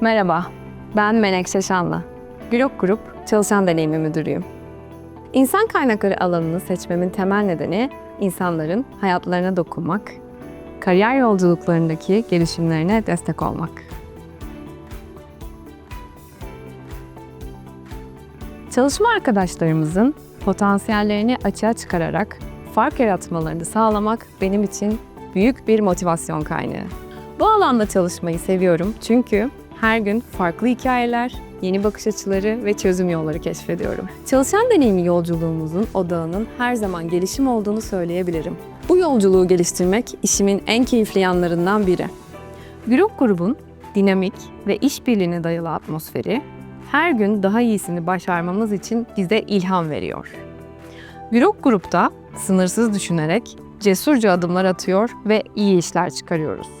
Merhaba, ben Menekşe Şanlı. Gülok Grup Çalışan Deneyimi Müdürüyüm. İnsan kaynakları alanını seçmemin temel nedeni insanların hayatlarına dokunmak, kariyer yolculuklarındaki gelişimlerine destek olmak. Çalışma arkadaşlarımızın potansiyellerini açığa çıkararak fark yaratmalarını sağlamak benim için büyük bir motivasyon kaynağı. Bu alanda çalışmayı seviyorum çünkü her gün farklı hikayeler, yeni bakış açıları ve çözüm yolları keşfediyorum. Çalışan deneyimi yolculuğumuzun odağının her zaman gelişim olduğunu söyleyebilirim. Bu yolculuğu geliştirmek işimin en keyifli yanlarından biri. Gürok grubun dinamik ve işbirliğine dayalı atmosferi her gün daha iyisini başarmamız için bize ilham veriyor. Gürok grupta sınırsız düşünerek cesurca adımlar atıyor ve iyi işler çıkarıyoruz.